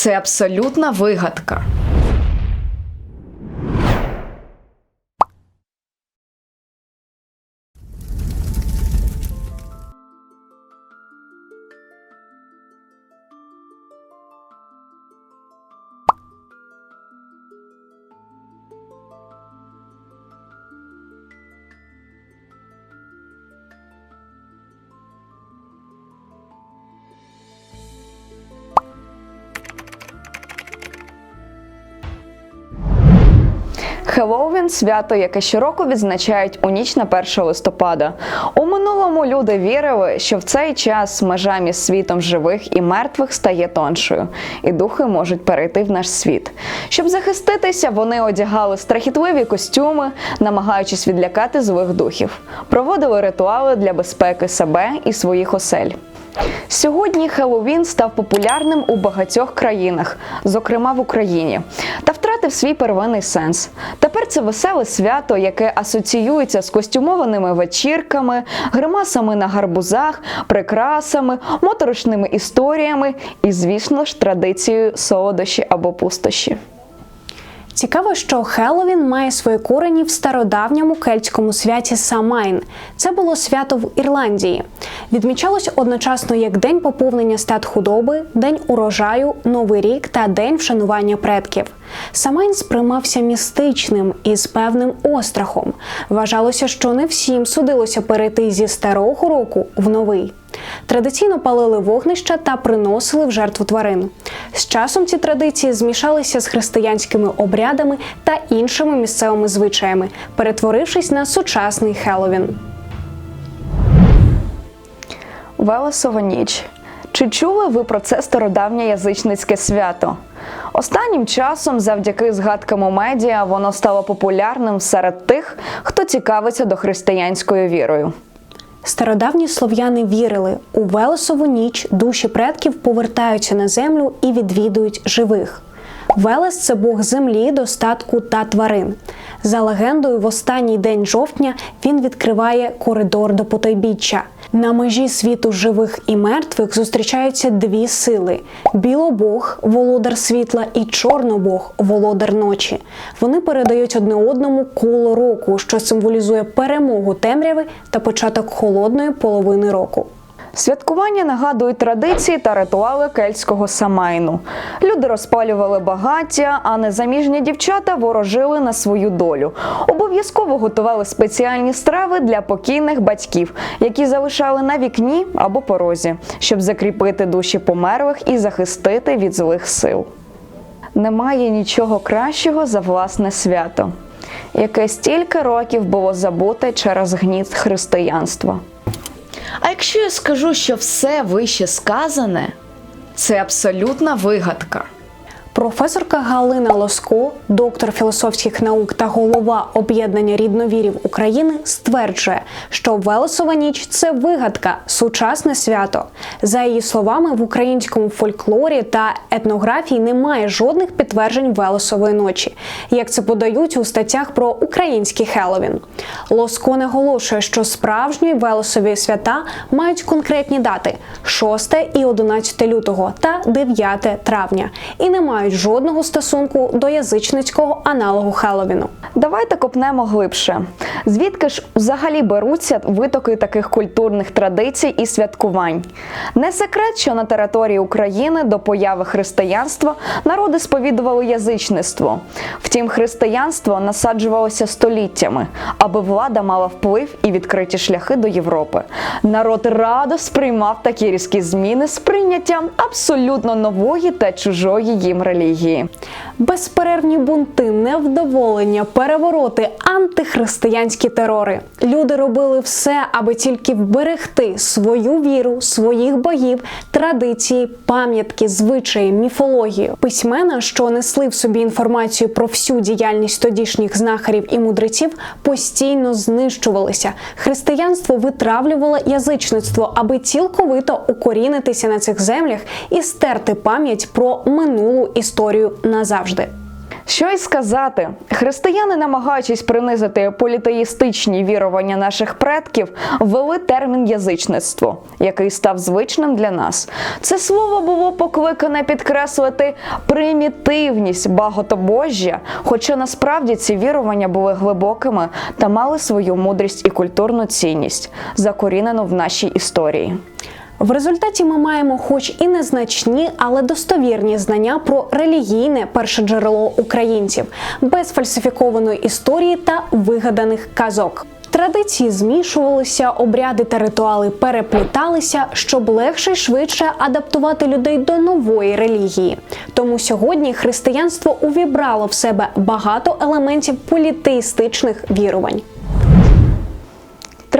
це абсолютна вигадка. Хеллоуін – свято, яке щороку відзначають у ніч на 1 листопада. У минулому люди вірили, що в цей час межа між світом живих і мертвих стає тоншою, і духи можуть перейти в наш світ. Щоб захиститися, вони одягали страхітливі костюми, намагаючись відлякати злих духів, проводили ритуали для безпеки себе і своїх осель. Сьогодні Хеллоуін став популярним у багатьох країнах, зокрема в Україні, та втратив свій первинний сенс. Тепер це веселе свято, яке асоціюється з костюмованими вечірками, гримасами на гарбузах, прикрасами, моторошними історіями і, звісно ж, традицією солодощі або пустощі. Цікаво, що Хеллоуін має свої корені в стародавньому кельтському святі Самайн. Це було свято в Ірландії. Відмічалось одночасно як день поповнення стат худоби, день урожаю, новий рік та день вшанування предків. Самайн сприймався містичним і з певним острахом. Вважалося, що не всім судилося перейти зі старого року в новий. Традиційно палили вогнища та приносили в жертву тварин. З часом ці традиції змішалися з християнськими обрядами та іншими місцевими звичаями, перетворившись на сучасний Хеллоуін. Велесова ніч. Чи чули ви про це стародавнє язичницьке свято? Останнім часом, завдяки згадкам у медіа, воно стало популярним серед тих, хто цікавиться до християнською вірою. Стародавні слов'яни вірили, у Велесову ніч душі предків повертаються на землю і відвідують живих. Велес це бог землі, достатку та тварин. За легендою, в останній день жовтня він відкриває коридор до потойбіччя. На межі світу живих і мертвих зустрічаються дві сили: білобог, володар світла, і чорнобог, володар ночі. Вони передають одне одному коло року, що символізує перемогу темряви та початок холодної половини року. Святкування нагадують традиції та ритуали кельтського самайну. Люди розпалювали багаття, а незаміжні дівчата ворожили на свою долю. Обов'язково готували спеціальні страви для покійних батьків, які залишали на вікні або порозі, щоб закріпити душі померлих і захистити від злих сил. Немає нічого кращого за власне свято, яке стільки років було забуте через гніт християнства. А якщо я скажу, що все вище сказане, це абсолютна вигадка. Професорка Галина Лоско, доктор філософських наук та голова об'єднання рідновірів України, стверджує, що Велесова ніч це вигадка, сучасне свято. За її словами, в українському фольклорі та етнографії немає жодних підтверджень Велесової ночі, як це подають у статтях про український Хеллоуін. Лоско наголошує, що справжні Велесові свята мають конкретні дати: 6 і 11 лютого та 9 травня, і не мають жодного стосунку до язичницького аналогу Хеллоуіну. Давайте копнемо глибше. Звідки ж взагалі беруться витоки таких культурних традицій і святкувань? Не секрет, що на території України до появи християнства народи сповідували язичництво. Втім, християнство насаджувалося століттями, аби влада мала вплив і відкриті шляхи до Європи. Народ радо сприймав такі різкі зміни з прийняттям абсолютно нової та чужої їм релігії. Безперервні бунти, невдоволення, перевороти, антихристиянські терори. Люди робили все, аби тільки вберегти свою віру, своїх богів, традиції, пам'ятки, звичаї, міфологію. Письмена, що несли в собі інформацію про всю діяльність тодішніх знахарів і мудреців, постійно знищувалися. Християнство витравлювало язичництво, аби цілковито укорінитися на цих землях і стерти пам'ять про минулу історію назавжди. Що й сказати, християни, намагаючись принизити політеїстичні вірування наших предків, ввели термін язичництво, який став звичним для нас. Це слово було покликане підкреслити примітивність багатобожжя, хоча насправді ці вірування були глибокими та мали свою мудрість і культурну цінність, закорінену в нашій історії. В результаті ми маємо, хоч і незначні, але достовірні знання про релігійне перше джерело українців, без фальсифікованої історії та вигаданих казок. Традиції змішувалися, обряди та ритуали перепліталися, щоб легше й швидше адаптувати людей до нової релігії. Тому сьогодні християнство увібрало в себе багато елементів політеїстичних вірувань.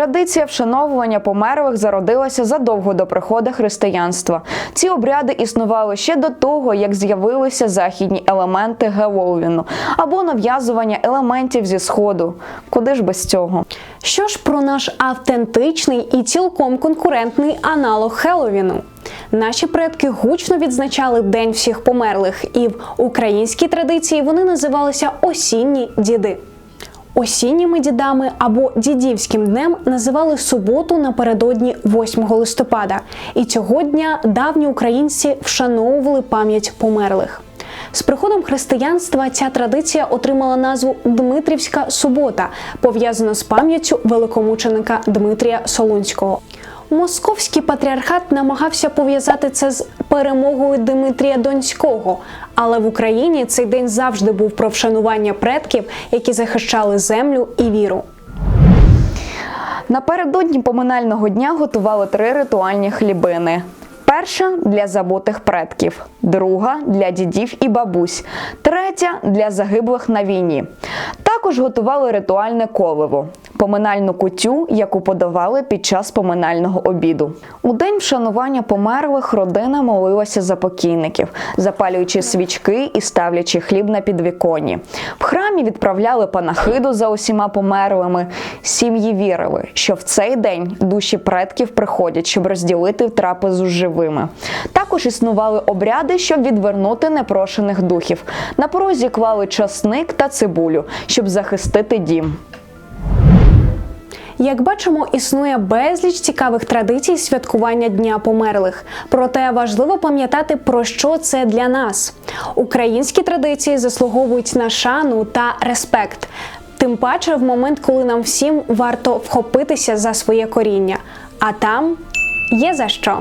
Традиція вшановування померлих зародилася задовго до приходу християнства. Ці обряди існували ще до того, як з'явилися західні елементи Геловіну або нав'язування елементів зі сходу. Куди ж без цього? Що ж про наш автентичний і цілком конкурентний аналог Хеллоуіну? Наші предки гучно відзначали День всіх померлих, і в українській традиції вони називалися осінні діди. Осінніми дідами або дідівським днем називали суботу напередодні 8 листопада, і цього дня давні українці вшановували пам'ять померлих. З приходом християнства ця традиція отримала назву Дмитрівська субота, пов'язана з пам'яттю великомученика Дмитрія Солунського. Московський патріархат намагався пов'язати це з перемогою Дмитрія Донського, але в Україні цей день завжди був про вшанування предків, які захищали землю і віру. Напередодні поминального дня готували три ритуальні хлібини. Перша для забутих предків, друга для дідів і бабусь, третя для загиблих на війні. Також готували ритуальне коливо, поминальну кутю, яку подавали під час поминального обіду. У день вшанування померлих родина молилася за покійників, запалюючи свічки і ставлячи хліб на підвіконні. В храмі відправляли панахиду за усіма померлими. Сім'ї вірили, що в цей день душі предків приходять, щоб розділити трапезу з живими. Також існували обряди, щоб відвернути непрошених духів. На порозі клали часник та цибулю, щоб захистити дім. Як бачимо, існує безліч цікавих традицій святкування Дня померлих. Проте важливо пам'ятати, про що це для нас. Українські традиції заслуговують на шану та респект. Тим паче в момент, коли нам всім варто вхопитися за своє коріння. А там є за що.